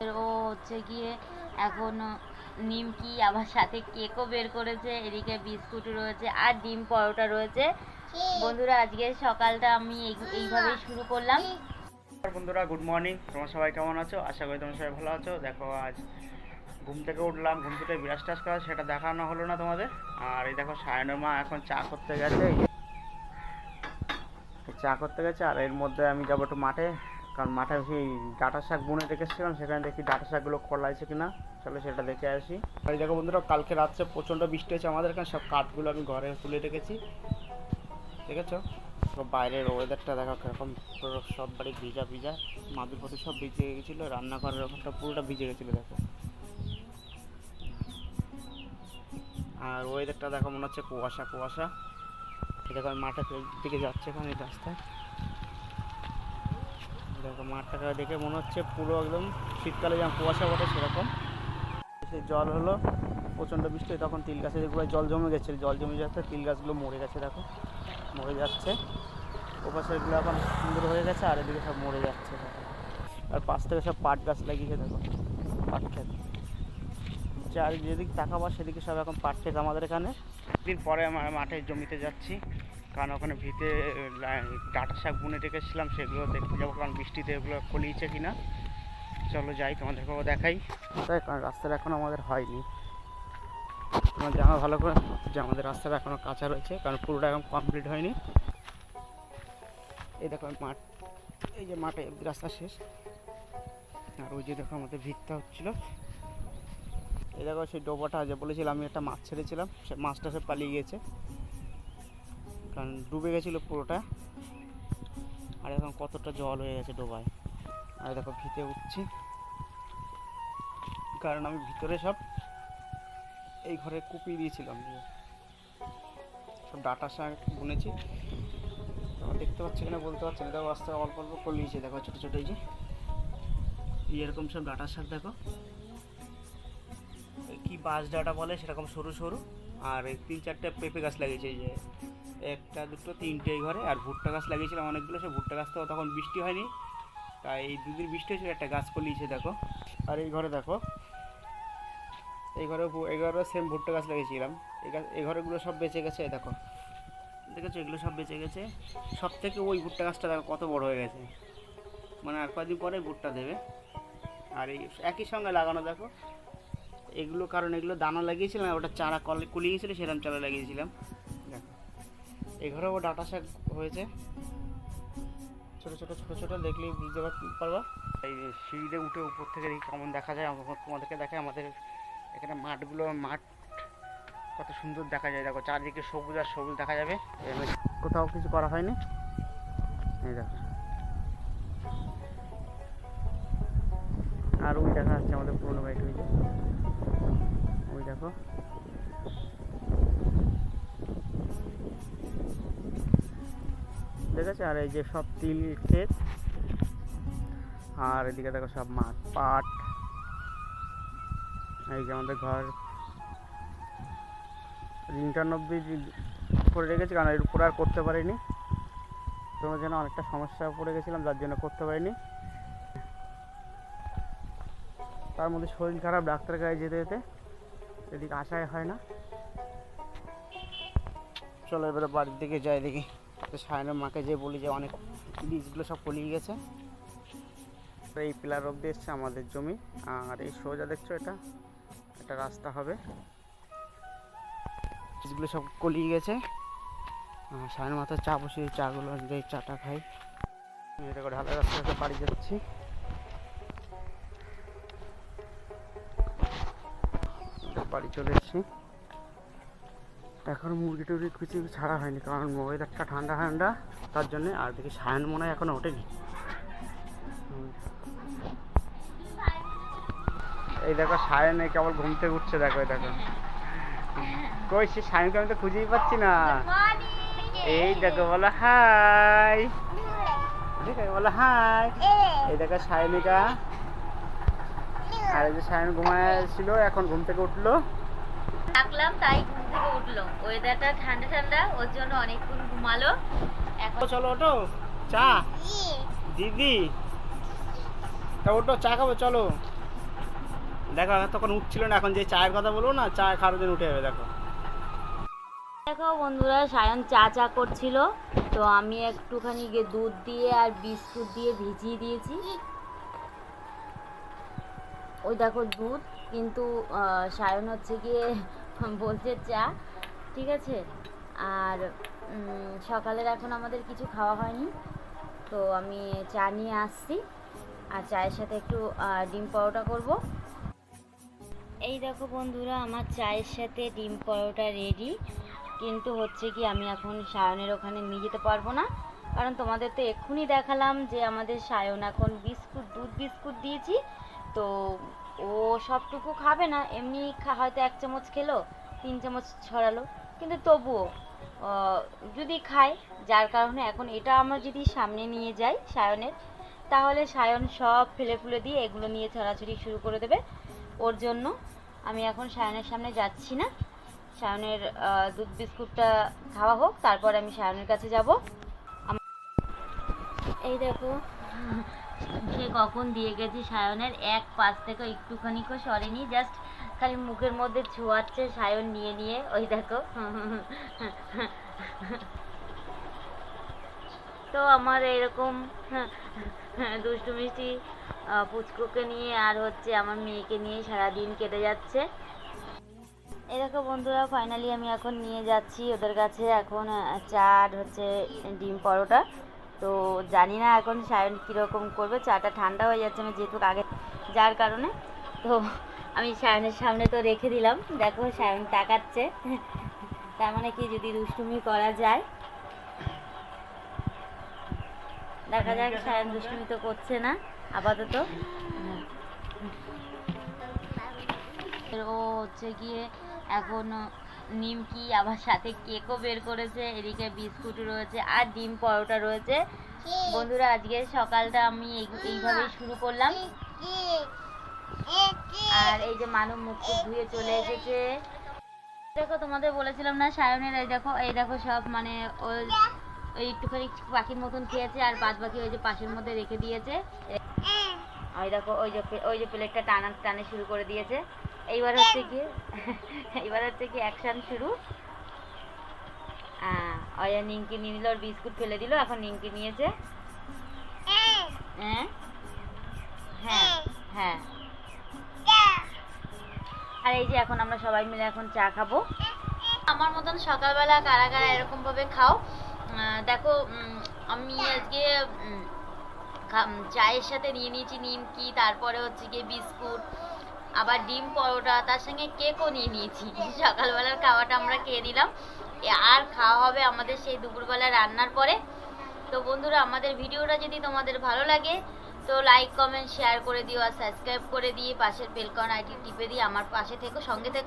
ও হচ্ছে গিয়ে এখন নিমকি আবার সাথে কেকও বের করেছে এদিকে বিস্কুট রয়েছে আর ডিম পরোটা রয়েছে। বন্ধুরা আজকে সকালটা আমি এই- এইভাবেই শুরু করলাম। বন্ধুরা গুড মর্নিং তোমরা সবাই কেমন আছো? আশা করি তোমরা সবাই ভালো আছো। দেখো আজ ঘুম থেকে উঠলাম ঘুম থেকে বিরাজ টাস করা সেটা দেখানো হলো না তোমাদের। আর এই দেখো সায়নের মা এখন চা করতে গেছে। চা করতে গেছে আর এর মধ্যে আমি যাব একটু মাঠে। কারণ মাঠে সেই ডাটা শাক বুনে রেখেছিলাম, সেখানে দেখি ডাটা শাকগুলো খোলা খোলাইছে কিনা। চলো সেটা দেখে আসি। আর দেখো বন্ধুরা, কালকে রাত্রে প্রচণ্ড বৃষ্টি হয়েছে আমাদের এখানে, সব কাঠগুলো আমি ঘরে তুলে রেখেছি। দেখেছ? তো বাইরের ওয়েদারটা দেখো কীরকম সব বাড়ি ভিজা ভিজা, মাদুর ফাদুর সব ভিজে গেছিল, রান্নাঘরের ওখানটা পুরোটা ভিজে গেছিল, দেখো। আর ওয়েদারটা দেখো মনে হচ্ছে কুয়াশা কুয়াশা। দেখো আমি মাঠের দিকে যাচ্ছে এখানে এই রাস্তায়। দেখো, মাঠটাকে দেখে মনে হচ্ছে পুরো একদম শীতকালে যেমন কুয়াশা ওঠে সেরকম। সেই জল হলো, প্রচণ্ড বৃষ্টি, তখন তিল গাছের এগুলো জল জমে গেছে, জল জমে যাচ্ছে তিল গাছগুলো মরে গেছে, দেখো, মরে যাচ্ছে। ওপাশেরগুলো এখন সুন্দর হয়ে গেছে, আর এদিকে সব মরে যাচ্ছে আর পাশ থেকে সব পাট গাছ লাগিয়েছে, দেখো, পাট ক্ষেত। চার যেদিক তাকাবা, সেদিকে সব এখন পাট ক্ষেত আমাদের এখানে। দিন পরে আমার মাঠে জমিতে যাচ্ছি। কারণ ওখানে ভিতে ডাঁটা শাক বুনে রেখেছিলাম সেগুলো দেখতে যাব, কারণ বৃষ্টিতে এগুলো কলিয়েছে কিনা চলো যাই তোমাদেরকেও দেখাই। তাই কারণ রাস্তাটা এখন আমাদের হয়নি। তোমার জানা ভালো করে, যে আমাদের রাস্তাটা এখনও কাঁচা রয়েছে, কারণ পুরোটা এখন কমপ্লিট হয়নি। এই দেখো, মাঠ, এই যে মাঠে রাস্তা শেষ। আর ওই যে দেখো, আমাদের ভিড়টা হচ্ছিল। এই দেখো, সেই ডোবাটা যে বলেছিলাম, আমি একটা মাছ ছেড়েছিলাম, সে মাছটা সে পালিয়ে গেছে কারণ ডুবে গেছিল পুরোটা। আর এখন কতটা জল হয়ে গেছে ডোবায়। আর দেখো ভিতে উঠছি। কারণ আমি ভিতরে সব এই ঘরে কুপিয়ে দিয়েছিলাম। দিয়ে সব ডাটা শাক বুনেছি। দেখতে পাচ্ছি কিনা বলতে পারছি না। দেখো আস্তে অল্প অল্প কলিয়েছে দেখো ছোটো ছোটো এই যে। এরকম সব ডাটা শাক দেখো। কি বাঁশ ডাটা বলে সেরকম সরু সরু। আর এই তিন চারটে পেঁপে গাছ লাগিয়েছে এই যে। একটা, দুটো, তিনটে ঘরে। আর ভুট্টা গাছ লাগিয়েছিলাম অনেকগুলো সে ভুট্টা গাছ তো তখন বৃষ্টি হয়নি। তাই এই দুদিন বৃষ্টি হয়েছিল, একটা গাছ কলিয়েছে দেখো। আর এই ঘরে দেখো, এই ঘরে এই ঘরে সেম ভুট্টা গাছ লাগিয়েছিলাম। এই গাছ, এই ঘরেগুলো সব বেঁচে গেছে দেখো। দেখেছ, এগুলো সব বেঁচে গেছে। সব থেকে ওই ভুট্টা গাছটা দেখো, কত বড় হয়ে গেছে। মানে আর কদিন পরে ভুট্টা দেবে। আর এই একই সঙ্গে লাগানো, দেখো। এগুলো কারণ, এগুলো দানা লাগিয়েছিলাম, ওটা চারা কলে, কুলিয়ে গেছিল সেরকম চারা লাগিয়েছিলাম। এই ঘরেও ডাটা শাক হয়েছে। ছোটো ছোটো ছোটো ছোটো, দেখলেই বুঝতে পার- পারবা। এই সিঁড়িতে উঠে উপর থেকে দেখি কেমন দেখা যায় তোমাদেরকে দেখে আমাদের এখানে মাঠগুলো, মাঠ কত সুন্দর দেখা যায়। দেখো, চারদিকে সবুজ আর সবুজ দেখা যাবে। কোথাও কিছু করা হয়নি। এই দেখো। আর ওই দেখা যাচ্ছে আমাদের পুরোনো বাড়িটা ওই যে। ওই আছে আর এই যে সব তিল ক্ষেত, আর এদিকে দেখো সব মাঠ পাট, এই যে আমাদের ঘর। অব্দি করে রেখেছি, কারণ এর উপরে আর করতে পারিনি। তোমার জন্য অনেকটা সমস্যা পড়ে গেছিলাম, যার জন্য করতে পারিনি। তার মধ্যে শরীর খারাপ, ডাক্তার কাছে যেতে যেতে। এদিকে আসাই হয় না। চলো এবারে বাড়ির দিকে যাই দেখি। তো সায়নের মাকে যে বলি যে অনেক বীজগুলো সব পলিয়ে গেছে। তো এই পিলার অব্দি এসছে আমাদের জমি। আর এই সোজা দেখছ এটা? একটা রাস্তা হবে। বীজগুলো সব কলিয়ে গেছে। সায়নের মাথায় চা বসিয়ে চাগুলো দিয়ে চাটা খাই। এটা করে ঢালাই রাস্তা থেকে বাড়ি যাচ্ছি। বাড়ি চলে এসেছি। এখন মুরগি টুরগি কিছু ছাড়া হয়নি, কারণ ওয়েদারটা ঠান্ডা ঠান্ডা, তার জন্যে আর দেখি সায়ন মনে হয় এখনও ওঠেনি। এই দেখো সায়নে কেবল ঘুম থেকে উঠছে, দেখো, এই দেখো। কই, সে সায়নকে আমি তো খুঁজেই পাচ্ছি না। এই দেখো, বলো হাই। দেখো, বলো হাই। এই দেখো সায়নিকা। আর এই যে সায়ন ঘুমায় ছিল, এখন ঘুম থেকে উঠল। ডাকলাম তাই ঘুম থেকে উঠল। ওয়েদারটা ঠান্ডা ঠান্ডা ওর জন্য অনেকক্ষণ ঘুমালো। এখন চলো ওটো চা। দিদি। তা ওটো চা খাব চলো। দেখো তখন উঠছিল না এখন যে চায়ের কথা বলব না চা খাওয়ার জন্য উঠে যাবে দেখো। দেখো বন্ধুরা সায়ন চা চা করছিল। তো আমি একটুখানি গিয়ে দুধ দিয়ে আর বিস্কুট দিয়ে ভিজিয়ে দিয়েছি। ওই দেখো দুধ কিন্তু সায়ন হচ্ছে গিয়ে বলছে চা, ঠিক আছে? আর সকালের এখন আমাদের কিছু খাওয়া হয়নি। তো আমি চা নিয়ে আসছি। আর চায়ের সাথে একটু ডিম পরোটা করব। এই দেখো বন্ধুরা, আমার চায়ের সাথে ডিম পরোটা রেডি কিন্তু হচ্ছে কি, আমি এখন সায়নের ওখানে নিয়ে যেতে পারব না। কারণ তোমাদের তো এক্ষুনি দেখালাম যে আমাদের সায়ন এখন বিস্কুট, দুধ বিস্কুট দিয়েছি। তো ও সবটুকু খাবে না, এমনি হয়তো এক চামচ খেলো, তিন চামচ ছড়ালো। কিন্তু তবুও যদি খায়, যার কারণে এখন এটা আমরা যদি সামনে নিয়ে যাই সায়নের, তাহলে সায়ন সব ফেলে ফুলে দিয়ে এগুলো নিয়ে ছড়াছড়ি শুরু করে দেবে। ওর জন্য আমি এখন সায়নের সামনে যাচ্ছি না। সায়নের দুধ বিস্কুটটা খাওয়া হোক, তারপর আমি সায়নের কাছে যাব। এই দেখো সে কখন দিয়ে গেছি সায়নের, এক পাশ থেকে একটুখানিও সরেনি জাস্ট খালি মুখের মধ্যে ছোঁয়াচ্ছে সায়ন নিয়ে নিয়ে, ওই দেখো। তো আমার এরকম দুষ্টু মিষ্টি পুচকুকে নিয়ে আর হচ্ছে আমার মেয়েকে নিয়ে সারাদিন কেটে যাচ্ছে। এই দেখো বন্ধুরা ফাইনালি আমি এখন নিয়ে যাচ্ছি ওদের কাছে এখন চা আর হচ্ছে ডিম পরোটা। তো জানি না এখন সায়ন কীরকম করবে, চাটা ঠান্ডা হয়ে যাচ্ছে, আমি যেহেতু আগে, যার কারণে। তো আমি সায়নের সামনে তো রেখে দিলাম, দেখো সায়ন তাকাচ্ছে। তার মানে কি, যদি দুষ্টুমি করা যায়। দেখা যাক, সায়ন দুষ্টুমি তো করছে না, আপাতত। ও হচ্ছে গিয়ে এখন নিমকি আবার সাথে কেকও বের করেছে এদিকে বিস্কুট রয়েছে আর ডিম পরোটা রয়েছে। বন্ধুরা আজকে সকালটা আমি এই- এইভাবেই শুরু করলাম। আর এই যে মানু মুখ ধুয়ে চলে এসেছে। দেখো তোমাদের বলেছিলাম না সায়নের এই দেখো এই দেখো সব মানে ওই ওই একটুখানি পাখির মতন খেয়েছে আর বাদ বাকি ওই যে পাশের মধ্যে রেখে দিয়েছে। ওই দেখো ওই যে ওই যে প্লেটটা টানা টানে শুরু করে দিয়েছে। এইবার হচ্ছে গিয়ে, এইবার হচ্ছে কি অ্যাকশন শুরু। ওই নিমকি নিয়ে নিল ওর বিস্কুট ফেলে দিল, এখন নিমকি নিয়েছে। হ্যাঁ? হ্যাঁ হ্যাঁ। আর এই যে এখন আমরা সবাই মিলে এখন চা খাব। আমার মতন সকালবেলা কারা কারা এরকম ভাবে খাও দেখো আমি আজকে চায়ের সাথে নিয়ে নিয়েছি নিমকি, তারপরে হচ্ছে গিয়ে বিস্কুট। আবার ডিম পরোটা, তার সঙ্গে কেকও নিয়ে নিয়েছি। সকালবেলার খাওয়াটা আমরা খেয়ে নিলাম। আর খাওয়া হবে আমাদের সেই দুপুরবেলা রান্নার পরে। তো বন্ধুরা, আমাদের ভিডিওটা যদি তোমাদের ভালো লাগে, তো লাইক কমেন্ট শেয়ার করে দিও আর সাবস্ক্রাইব করে দিয়ে পাশের বেলকন আইটি টিপে দিয়ে আমার পাশে থেকো, সঙ্গে থেকো।